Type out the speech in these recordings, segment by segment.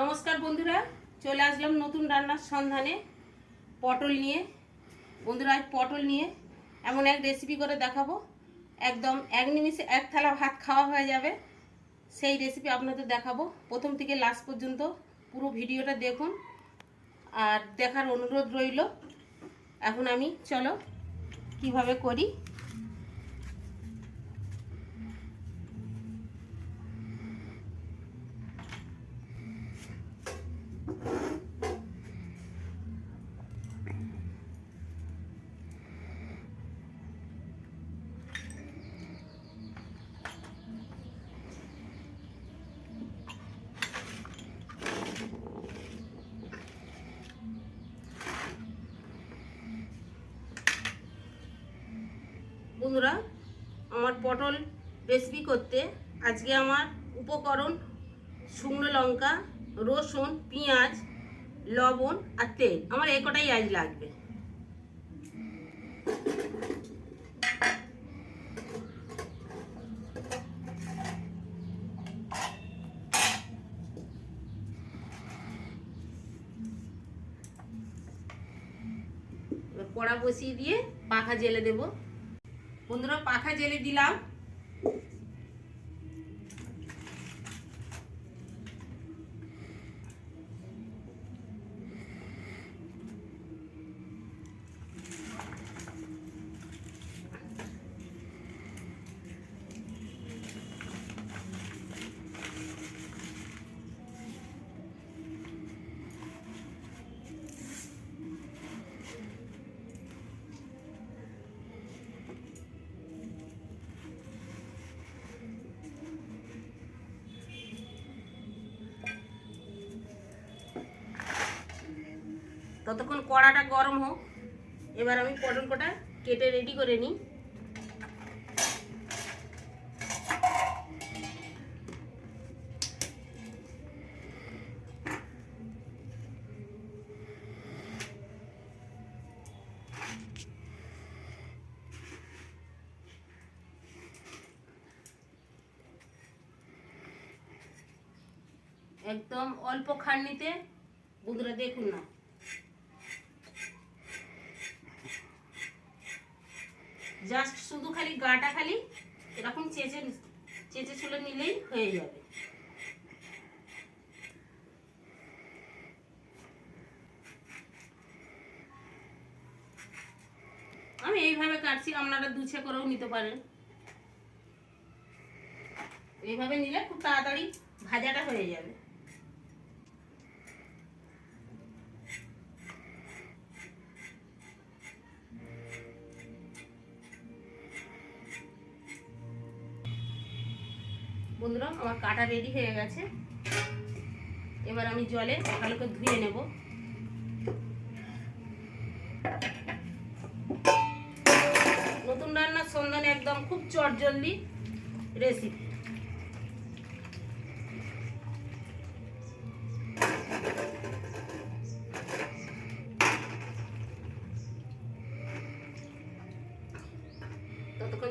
নমস্কার বন্ধুরা, চলে আসলাম নতুন রান্নার সন্ধানে পটল নিয়ে। বন্ধুরা, আজ পটল নিয়ে এমন এক রেসিপি করে দেখাবো। একদম এক নিমিষে এক থালা ভাত খাওয়া হয়ে যাবে। সেই রেসিপি আপনাদের দেখাবো। প্রথম থেকে লাস্ট পর্যন্ত পুরো ভিডিওটা দেখুন। আর দেখার অনুরোধ রইল, এখন আমি, চলো, কীভাবে করি বন্ধুরা, আমার পটল রেসিপি করতে আজকে আমার উপকরণ শুকনো লঙ্কা, রসুন, পেঁয়াজ, লবণ আর তেল। আমার এ কটাই আজ লাগবে। কড়া বসিয়ে দিয়ে পাখা জেলে দেব। বন্ধুরা পাখা জেলে দিলাম। ততক্ষণ কড়াটা গরম হোক। এবার আমি পটল কটা কেটে রেডি করে নিই। একদম অল্প খাটনিতে বন্ধুরা দেখুন না জাস্ট শুধু খালি গাটা খালি এরকম চেঁচে চেঁচে ছুলে নিলেই হয়ে যাবে। আমি এইভাবে কাটছি, আপনারা দুছে করেও নিতে পারেন। এইভাবে নিলে খুব তাড়াতাড়ি ভাজাটা হয়ে যাবে। বন্ধুরা, আমার কাটা রেডি হয়ে গেছে। এবার আমি জলে ভালো করে ধুয়ে নেব। নতুন রান্নার সন্ধানে একদম খুব চটজলদি রেসিপি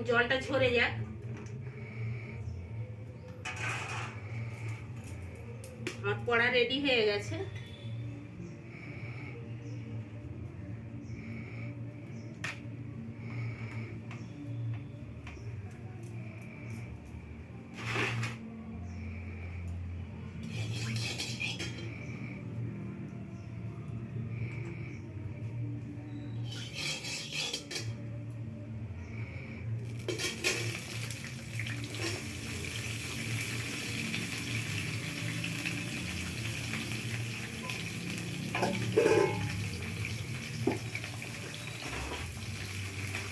জলটা ঝরে যাক। আমার কড়া রেডি হয়ে গেছে।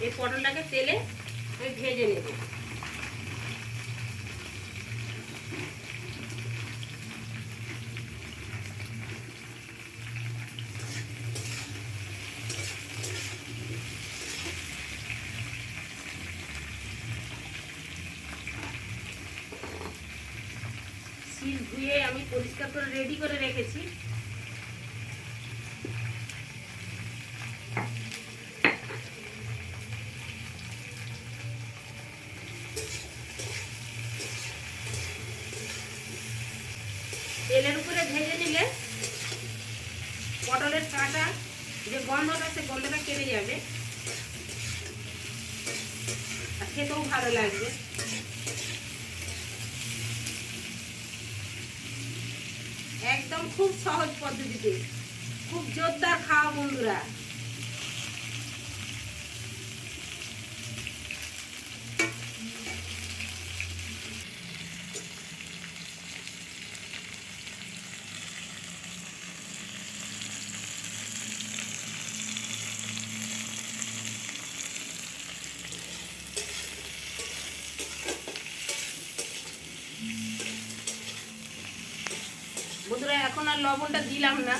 এই পটলটাকে তেলে ভেজে নেব। শিল ধুয়ে আমি পরিষ্কার করে রেডি করে রেখেছি তেলের উপরে ভেজে নিলে পটলের কাঁটা যে গন্ধটা গন্ধটা কেটে যাবে। খেতেও ভালো লাগবে। একদম খুব সহজ পদ্ধতিতে। খুব জোরদার খাওয়া বন্ধুরা বন্ধুরা এখন আর লবণটা দিলাম না।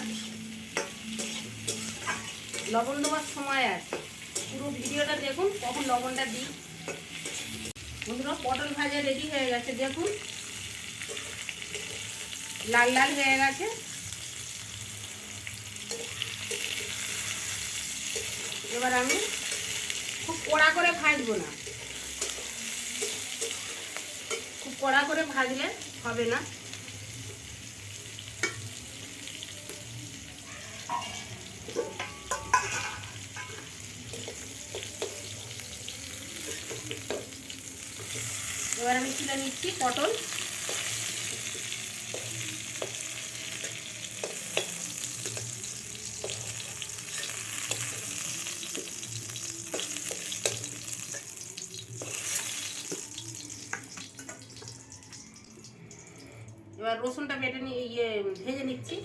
লবণ দেওয়ার সময় আছে পুরো ভিডিওটা দেখুন, কখন লবণটা দিই। বন্ধুরা, পটল ভাজা রেডি হয়ে গেছে, দেখুন। লাল লাল হয়ে গেছে। এবার আমি খুব কড়া করে ভাজবো না। খুব কড়া করে ভাজলে হবে না। এবার আমি তুলে নিচ্ছি পটল। এবার রসুনটা বেটে নিয়ে ইয়ে ভেজে নিচ্ছি।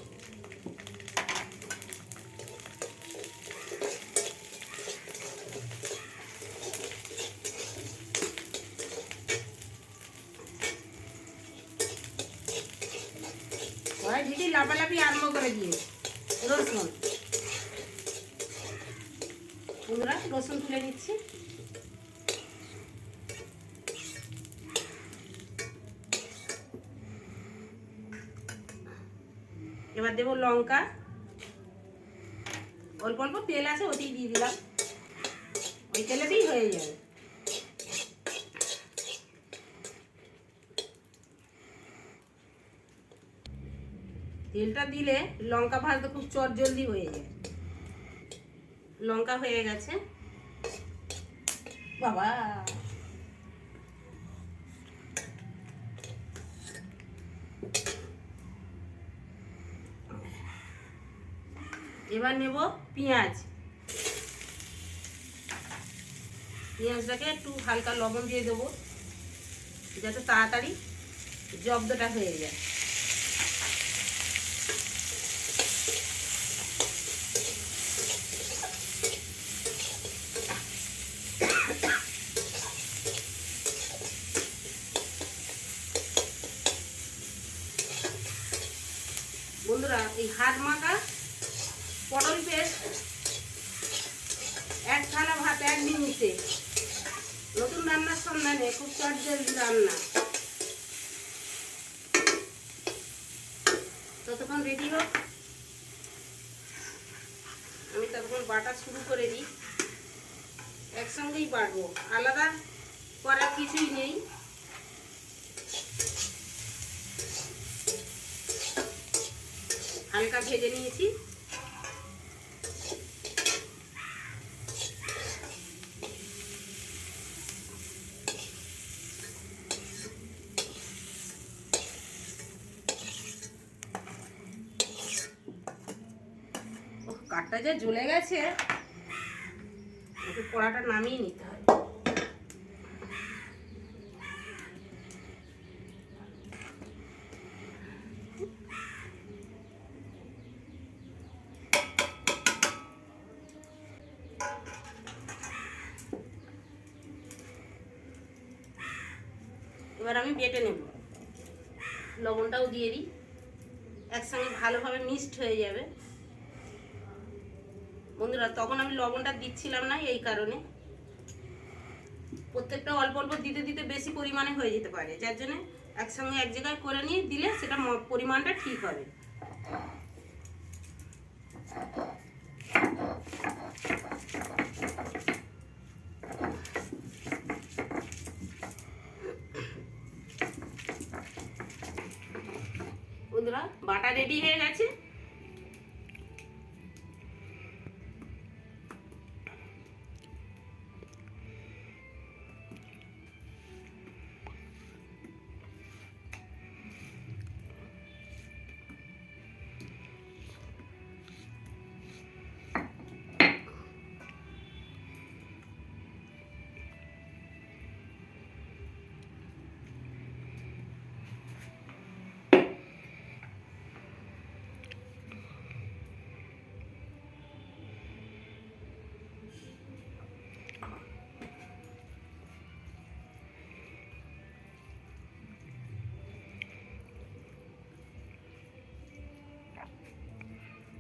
লাফালাফি আরম্ভ করে দিয়ে রসুন। বন্ধুরা রসুন তুলে নিচ্ছি। এবার দেবো লঙ্কা। অল্প অল্প তেল আছে, ওতেই দিয়ে দিলাম। ওই তেলেতেই হয়ে যাবে। তেলটা দিলে লঙ্কা ভাজতে খুব চট জলদি হয়ে যায়। লঙ্কা হয়ে গেছে। বাবা। এবার নেব পেঁয়াজ। পেঁয়াজটাকে একটু হালকা লবণ দিয়ে দেবো, যাতে তাড়াতাড়ি জব্দটা হয়ে যায়। বন্ধুরা, এই হাত মাখা, পটল পেস্ট, এক থালা ভাত, এক মিনিটে নতুন রান্নার সন্ধানে খুব চটজলদি রান্না। ততক্ষণ রেডি হোক। আমি ততক্ষণ বাটা শুরু করে দিই। একসঙ্গেই বাটবো। আলাদা করার কিছুই নেই। হালকা ভেজে নিয়েছি। কাঠটা যে জ্বলে গেছে ওকে কড়াটা নামিয়ে নিতে হয় এবার আমি বেটে নেব। লবণটাও দিয়ে দিই। একসঙ্গে ভালোভাবে মিক্সড হয়ে যাবে। বন্ধুরা, তখন আমি লবণটা দিচ্ছিলাম না এই কারণে। প্রত্যেকটা অল্প অল্প দিতে দিতে বেশি পরিমাণে হয়ে যেতে পারে। যার জন্য একসঙ্গে এক জায়গায় করে নিয়ে দিলে সেটা পরিমাণটা ঠিক হবে। বন্ধুরা বাটা রেডি হয়ে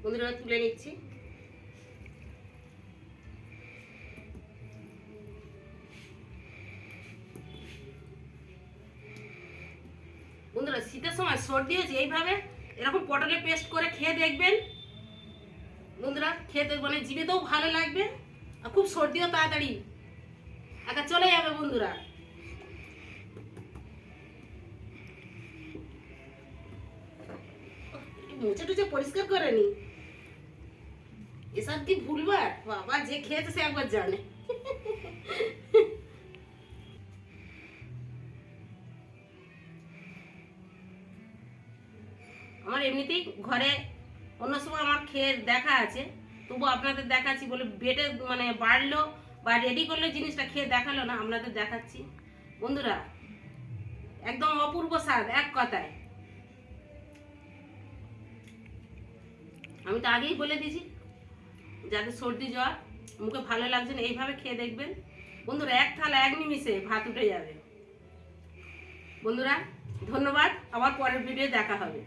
বন্ধুরা, তুলে নিচ্ছি। বন্ধুরা, শীতের সময় সর্দি হয়েছে, এইভাবে এরকম পটলের পেস্ট করে খেয়ে দেখবেন। বন্ধুরা খেতে মানে জিভেতেও ভালো লাগবে আর খুব সর্দিও তাড়াতাড়ি। একা চলে যাবে বন্ধুরা। মুছে টুচে পরিষ্কার করে নি। এসব কি ভুলবার? বাবা, যে খেয়েছে সে একবার জানে। আমার এমনিতেই ঘরে অন্য সময় আমার খেয়ে দেখা আছে তবু আপনাদের দেখাচ্ছি বলে বেটে মানে বাড়লো বা রেডি করলে জিনিসটা খেয়ে দেখাল না, আপনাদের দেখাচ্ছি। বন্ধুরা, একদম অপূর্ব স্বাদ, এক কথায়। আমি তো আগেই বলে দিয়েছি যাদের সর্দি জ্বর, মুখে ভালো লাগছে না, এইভাবে খেয়ে দেখবেন। বন্ধুরা, এক থালা, এক নিমিশে ভাত উঠে যাবে। বন্ধুরা, ধন্যবাদ। আবার পরের ভিডিও দেখা হবে।